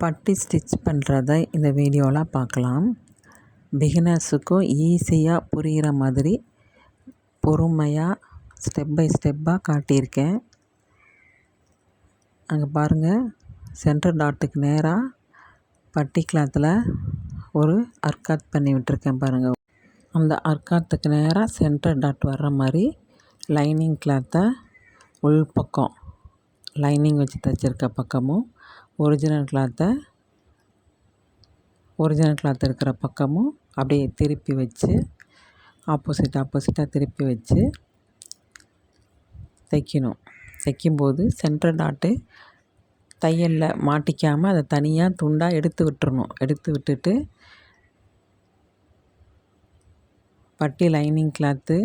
பட்டி ஸ்டிச் பண்ணுறத இந்த வீடியோவில் பார்க்கலாம். பிகினர்ஸுக்கும் ஈஸியாக புரிகிற மாதிரி பொறுமையாக ஸ்டெப் பை ஸ்டெப்பாக காட்டியிருக்கேன். அங்கே பாருங்கள் சென்டர் டாட்டுக்கு நேராக பட்டி கிளாத்தில் ஒரு அர்க்காத் பண்ணி விட்டுருக்கேன் பாருங்கள் அந்த அர்க்காத்துக்கு நேராக சென்டர் டாட் வர்ற மாதிரி லைனிங் கிளாத்தை உள் பக்கம் லைனிங் வச்சு தைச்சிருக்க பக்கமும் ஒரிஜினல் கிளாத்தை ஒரிஜினல் கிளாத் இருக்கிற பக்கமும் அப்படியே திருப்பி வச்சு ஆப்போசிட் ஆப்போசிட்டாக திருப்பி வச்சு தைக்கணும். தைக்கும்போது சென்டர் டாட்டு தையலில் மாட்டிக்காமல் அதை தனியாக துண்டாக எடுத்து விட்டுறணும். எடுத்து விட்டுட்டு பட்டி லைனிங் கிளாத்து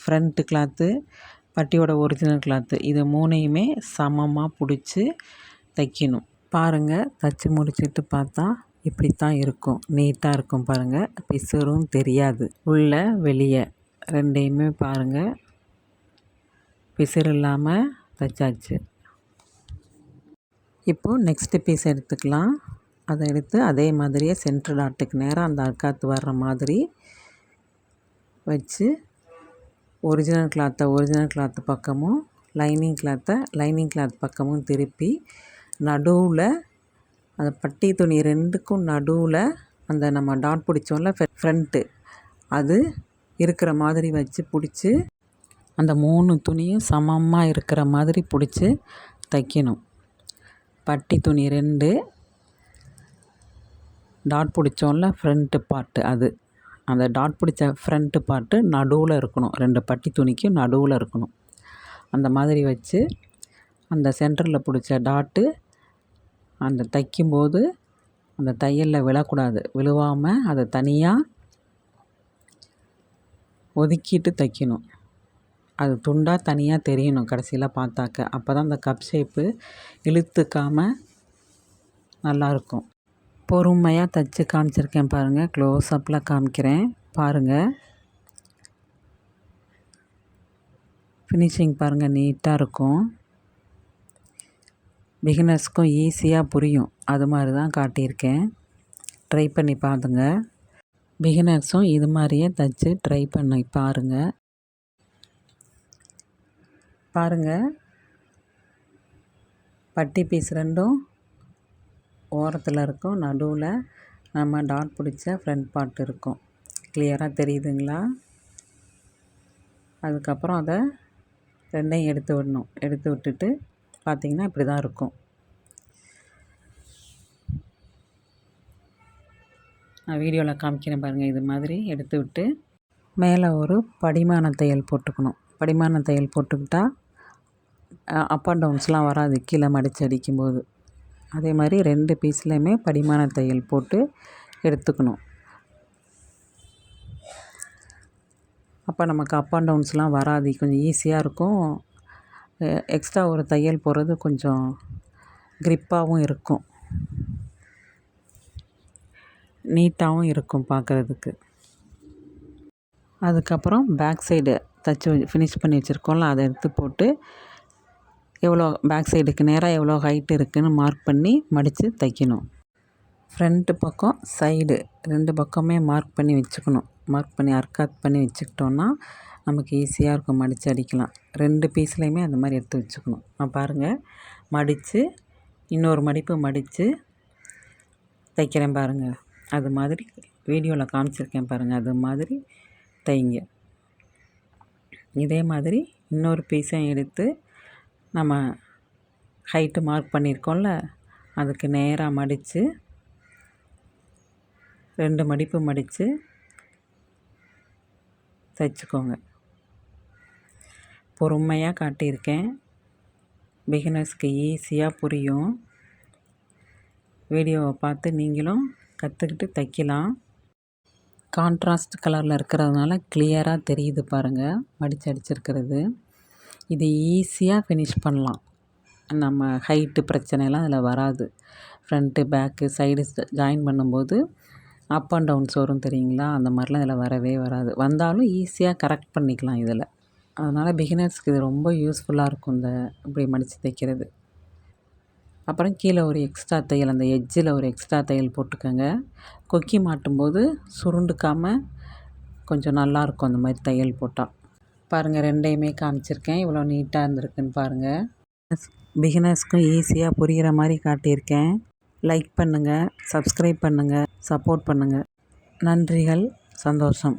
ஃப்ரண்ட்டு கிளாத்து பட்டியோட ஒரிஜினல் கிளாத்து இது மூணையுமே சமமாக பிடிச்சி தைக்கணும். பாருங்கள் தைச்சி முடிச்சுட்டு பார்த்தா இப்படி தான் இருக்கும். நீட்டாக இருக்கும் பாருங்கள் பிசுறும் தெரியாது. உள்ளே வெளியே. ரெண்டையுமே பாருங்கள் பிசுறு இல்லாமல் தைச்சாச்சு. இப்போது நெக்ஸ்ட்டு பீஸ் எடுத்துக்கலாம். அதை எடுத்து அதே மாதிரியே சென்ட்ரு டாட்டுக்கு நேராக அந்த அர்க்காத்து வர்ற மாதிரி வச்சு ஒரிஜினல் கிளாத்தை ஒரிஜினல் கிளாத்து பக்கமும் லைனிங் கிளாத்தை லைனிங் கிளாத் பக்கமும் திருப்பி நடுவில் அந்த பட்டி துணி ரெண்டுக்கும் நடுவில் அந்த நம்ம டாட் பிடிச்சோம்ல ஃப்ரண்ட்டு. அது இருக்கிற மாதிரி வச்சு பிடிச்சி அந்த மூணு துணியும் சமமாக இருக்கிற மாதிரி பிடிச்சி தைக்கணும். பட்டி துணி ரெண்டு டாட் பிடிச்சோம்ல ஃப்ரண்ட்டு பார்ட்டு அது. அந்த டாட் பிடிச்ச ஃப்ரண்ட்டு பார்ட்டு நடுவில் இருக்கணும். ரெண்டு பட்டி துணிக்கும் நடுவில் இருக்கணும். அந்த மாதிரி வச்சு அந்த சென்டரில் பிடிச்ச டாட்டு அந்த தைக்கும்போது அந்த தையலில் விழக்கூடாது. விழுவாமல் அதை தனியாக ஒதுக்கிட்டு தைக்கணும். அது துண்டாக தனியாக தெரியணும் கடைசியில் பார்த்தாக்க. அப்போ தான் அந்த கப் ஷேப்பு இழுத்துக்காமல் நல்லாயிருக்கும் பொறுமையாக தைச்சி காமிச்சிருக்கேன் பாருங்கள் க்ளோஸ் அப்பில் காமிக்கிறேன். பாருங்கள் ஃபினிஷிங் பாருங்கள் நீட்டாக இருக்கும். பிகினர்ஸ்க்கும் ஈஸியாக புரியும். அது மாதிரி தான் காட்டியிருக்கேன். ட்ரை பண்ணி பாருங்க. பிகினர்ஸும் இது மாதிரியே தைச்சி ட்ரை பண்ணி பாருங்கள் பாருங்கள் பட்டி பீஸ் ரெண்டும் ஓரத்தில் இருக்கும். நடுவில் நம்ம டாட் பிடிச்ச ஃப்ரண்ட் பார்ட் இருக்கும். கிளியராக தெரியுதுங்களா? அதுக்கப்புறம் அதை ரெண்டையும் எடுத்து விடணும். எடுத்து விட்டுட்டு பார்த்திங்கன்னா இப்படி தான் இருக்கும். நான் வீடியோவில் காமிக்கிறேன் பாருங்கள் இது மாதிரி எடுத்து விட்டு மேலே ஒரு படிமான தையல் போட்டுக்கணும். படிமான தையல் போட்டுக்கிட்டால் அப் அண்ட் டவுன்ஸ்லாம் வராது. கீழே மடித்து அடிக்கும்போது. அதே மாதிரி ரெண்டு பீஸ்லையுமே படிமான தையல் போட்டு எடுத்துக்கணும். அப்போ நமக்கு அப் அண்ட் டவுன்ஸ்லாம் வராது. கொஞ்சம் ஈஸியாக இருக்கும். எக்ஸ்ட்ரா ஒரு தையல் போடுறது கொஞ்சம் க்ரிப்பாகவும் இருக்கும். நீட்டாகவும் இருக்கும் பார்க்குறதுக்கு. அதுக்கப்புறம் பேக் சைடு தைச்சி ஃபினிஷ் பண்ணி வச்சுருக்கோம்ல அதை எடுத்து போட்டு எவ்வளோ பேக் சைடுக்கு நேராக எவ்வளோ ஹைட் இருக்குதுன்னு மார்க் பண்ணி மடித்து தைக்கணும். ஃப்ரண்ட்டு பக்கம் சைடு ரெண்டு பக்கமே மார்க் பண்ணி வச்சுக்கணும். மார்க் பண்ணி அர்க்காத் பண்ணி வச்சுக்கிட்டோன்னா நமக்கு ஈஸியாக இருக்கும் மடித்து அடிக்கலாம். ரெண்டு பீஸ்லேயுமே அந்த மாதிரி எடுத்து வச்சுக்கணும். நான் பாருங்கள் மடித்து இன்னொரு மடிப்பு மடித்து தைக்கிறேன் பாருங்கள் அது மாதிரி வீடியோவில் காமிச்சிருக்கேன் பாருங்கள் அது மாதிரி தைங்க. இதே மாதிரி இன்னொரு பீஸையும் எடுத்து நம்ம ஹைட்டு மார்க் பண்ணியிருக்கோம்ல அதுக்கு நேராக மடித்து ரெண்டு மடிப்பு மடித்து தைச்சிக்கோங்க. பொறுமையாக காட்டியிருக்கேன். பிகினர்ஸ்க்கு ஈஸியாக புரியும். வீடியோவை பார்த்து நீங்களும் கற்றுக்கிட்டு தைக்கலாம். கான்ட்ராஸ்ட் கலரில் இருக்கிறதுனால கிளியராக தெரியுது பாருங்கள் மடித்து அடிச்சிருக்கிறது. இது ஈஸியாக ஃபினிஷ் பண்ணலாம். நம்ம ஹைட்டு பிரச்சனைலாம் அதில் வராது. ஃப்ரண்ட்டு பேக்கு சைடு ஜாயின் பண்ணும்போது அப் அண்ட் டவுன்ஸ் வரும் தெரியுங்களா? அந்த மாதிரிலாம் இதில் வரவே வராது. வந்தாலும் ஈஸியாக கரெக்ட் பண்ணிக்கலாம் இதில். அதனால் பிகினர்ஸ்க்கு இது ரொம்ப யூஸ்ஃபுல்லாக இருக்கும் இந்த இப்படி மடித்து தைக்கிறது. அப்புறம் கீழே ஒரு எக்ஸ்ட்ரா தையல் அந்த எட்ஜில் ஒரு எக்ஸ்ட்ரா தையல் போட்டுக்கோங்க. கொக்கி மாட்டும்போது சுருண்டுக்காமல் கொஞ்சம் நல்லாயிருக்கும் அந்த மாதிரி தையல் போட்டால் பாருங்கள் ரெண்டையுமே காமிச்சிருக்கேன். இவ்வளோ நீட்டாக இருந்திருக்குன்னு பாருங்கள் பிகினர்ஸ்க்கும் ஈஸியாக புரிகிற மாதிரி காட்டியிருக்கேன். லைக் பண்ணுங்கள் சப்ஸ்கிரைப் பண்ணுங்கள் சப்போர்ட் பண்ணுங்கள் நன்றிகள் சந்தோஷம்.